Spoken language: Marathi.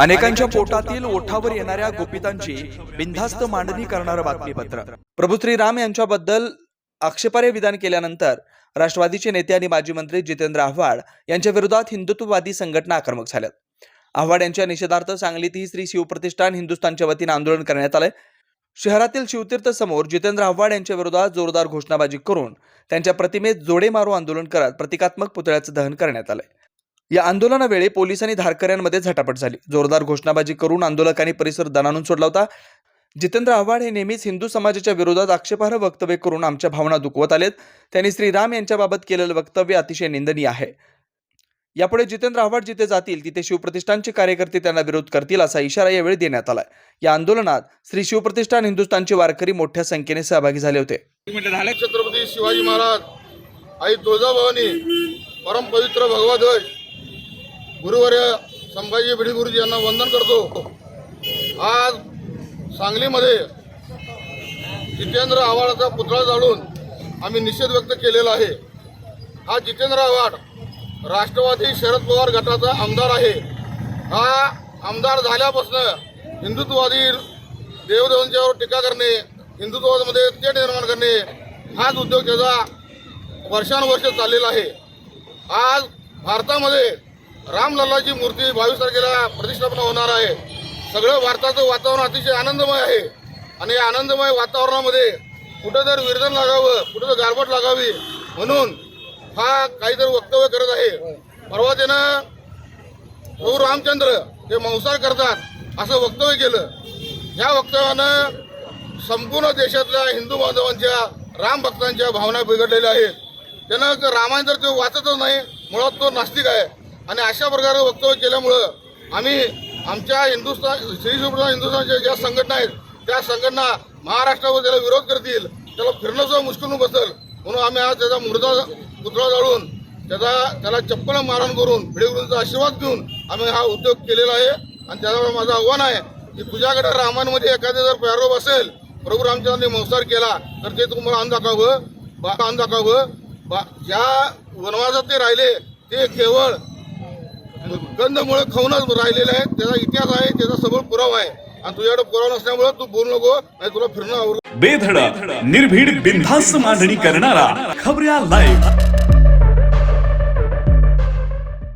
अनेकांच्या पोटातील ओठावर येणाऱ्या गोपितांची बिनधास्त मांडणी करणारं बातमीपत्र. प्रभू श्रीराम यांच्याबद्दल आक्षेपार्ह विधान केल्यानंतर राष्ट्रवादीचे नेते आणि माजी मंत्री जितेंद्र आव्हाड यांच्या विरोधात हिंदुत्ववादी संघटना आक्रमक झाल्यात. आव्हाड यांच्या निषेधार्थ सांगलीतही श्री शिवप्रतिष्ठान हिंदुस्थानच्या वतीनं आंदोलन करण्यात आलंय. शहरातील शिवतीर्थ समोर जितेंद्र आव्हाड यांच्या विरोधात जोरदार घोषणाबाजी करून त्यांच्या प्रतिमेत जोडे मारू आंदोलन करत प्रतिकात्मक पुतळ्याचं दहन करण्यात आलंय. या आंदोलनावेळी पोलीस आणि धारकऱ्यांमध्ये झटापट झाली. जोरदार घोषणाबाजी करून आंदोलकांनी परिसर दणानून सोडला होता. जितेंद्र आव्हाड हे नेहमीच हिंदू समाजाच्या विरोधात आक्षेपार्ह वक्तव्य करून आमच्या भावना दुखवत आलेत. त्यांनी श्रीराम यांच्याबाबत केलेलं वक्तव्य अतिशय निंदनीय आहे. यापुढे जितेंद्र आव्हाड जिथे जातील तिथे शिवप्रतिष्ठानचे कार्यकर्ते त्यांना विरोध करतील असा इशारा यावेळी देण्यात आला या आंदोलनात श्री शिवप्रतिष्ठान हिंदुस्थानचे वारकरी मोठ्या संख्येने सहभागी झाले होते. छत्रपती शिवाजी महाराज आई तुळजाभवानी परमपवित्र भगवध्वज गुरुवर्य संभाजी भिडी गुरुजी यांना वंदन करतो. आज सांगलीमध्ये जितेंद्र आव्हाडाचा पुतळा जाळून आम्ही निषेध व्यक्त केलेला आहे. हा जितेंद्र आव्हाड राष्ट्रवादी शरद पवार गटाचा आमदार आहे. हा आमदार झाल्यापासून हिंदुत्ववादी देवदेवांच्यावर टीका करणे हिंदुत्वामध्ये तेट निर्माण करणे हाच उद्योग त्याचा वर्षानुवर्ष चाललेला आहे. आज भारतामध्ये रामलल्लाची मूर्ती बावीस तारखेला प्रतिष्ठापना होणार आहे. सगळं भारताचं वातावरण अतिशय आनंदमय आहे. आणि या आनंदमय वातावरणामध्ये कुठं जर विरजन लागावं कुठं जर गारबट लागावी म्हणून हा काहीतरी वक्तव्य करत आहे. परवा त्यानं प्रभू रामचंद्र ते मंसार करतात असं वक्तव्य केलं. ह्या वक्तव्यानं संपूर्ण देशातल्या हिंदू बांधवांच्या राम भक्तांच्या भावना बिघडलेल्या आहेत. त्यानं रामायण जर तो वाचतच नाही मुळात तो नास्तिक आहे. आणि अशा प्रकारे वक्तव्य केल्यामुळं आम्ही आमच्या हिंदुस्थान श्री सुब्रता हिंदुस्थानच्या ज्या संघटना आहेत त्या संघटना महाराष्ट्रावर त्याला विरोध करतील त्याला फिरणं सुद्धा मुश्किल बसेल. म्हणून आम्ही आज त्याचा मुर्दा पुतळा जाळून त्याचा त्याला चप्पल मारण करून भिडेगुरूंचा आशीर्वाद घेऊन आम्ही हा उद्योग केलेला आहे. आणि त्याचा माझं आव्हान आहे की तुझ्याकडे रामांमध्ये एखादे जर प्रारोप असेल प्रभू रामचंद्रांनी संसार केला तर ते तुम्हाला अन्न दाखवावं. बा अन्न दाखवावं. बा ज्या वनवासात ते राहिले ते केवळ गंधमुळे खाऊनच राहिलेले आहेत. त्याचा इतिहास आहे त्याचा सबळ पुरावा आहे. आणि तुझ्याकडे पुरावा नसल्यामुळे तू बोल नको नाही तुला फिरणं आवडत बेधडक निर्भीड बिनधास्त मांडणी करणारा खबऱ्या लाईव्ह